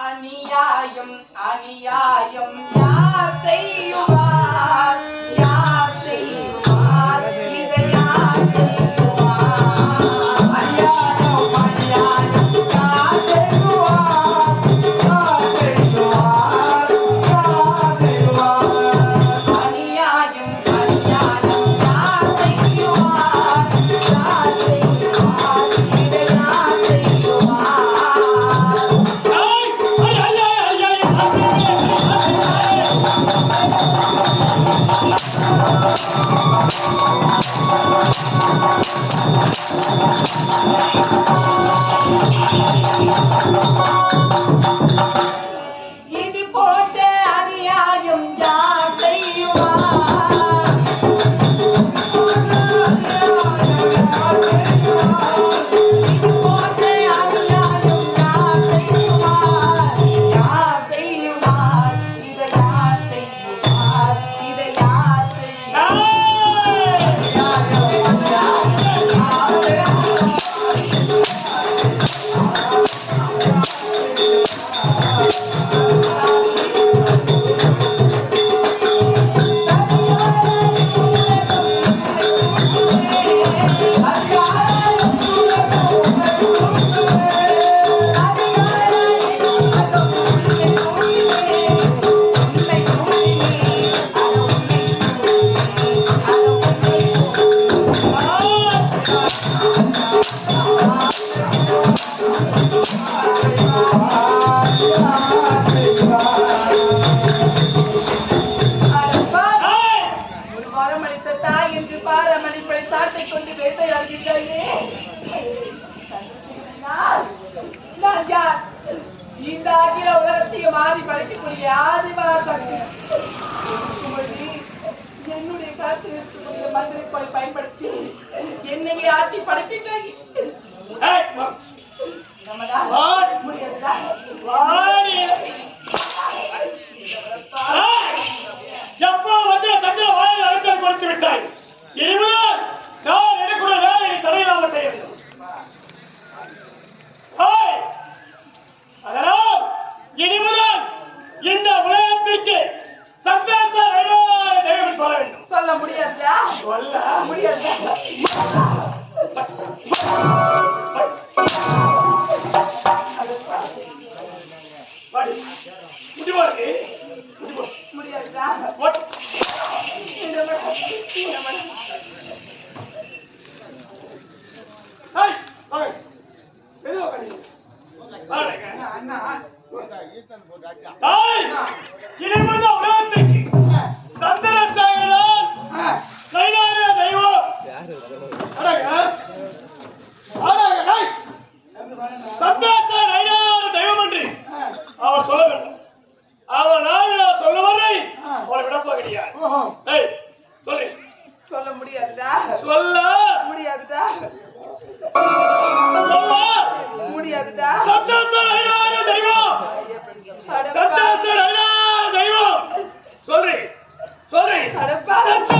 அநியாயம் அநியாயம் யார் செய்யுவார்? மரங்களை கொண்டு வேட்டையாடுகின்றாயே நான் யார்? இந்த அகில உலகத்தையும் மாறி படைக்கக்கூடிய ஆதிமா சக்தி. என்னுடைய காற்றில் இருக்கக்கூடிய மந்திரை போல பயன்படுத்தி என்னையே ஆட்டி படைக்கின்றாய். நமதான் முடியாது. சொல்ல முடியாதுடா. சொல்ல. முடியாதுடா. முடியாதுடா. தெய்வம்? தெய்வம்? சொல்றேன். சொல்றேன்.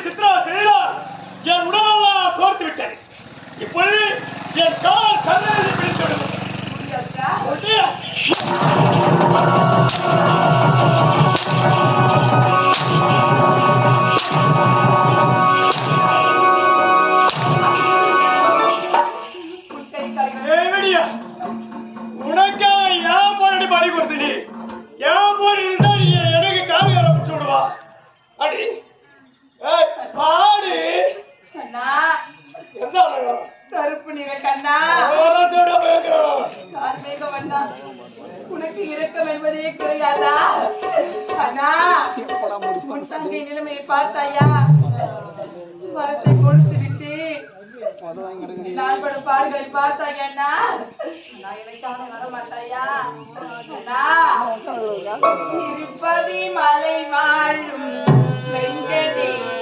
சித்திரவதை செய்தால் என் உடலெல்லாம் கோர்த்து விட்டேன் இப்பொழுது என் கால் கல்லறையில் பிடித்து விடுவது பார்த்தாயா வரத்தை கொடுத்து விட்டு நான் படும் பாடுகளை பார்த்தாயண்ணா நான் எனக்காக வர மாட்டாயா அண்ணா திருப்பதி மலை வாழும் வெங்கடேஷ்.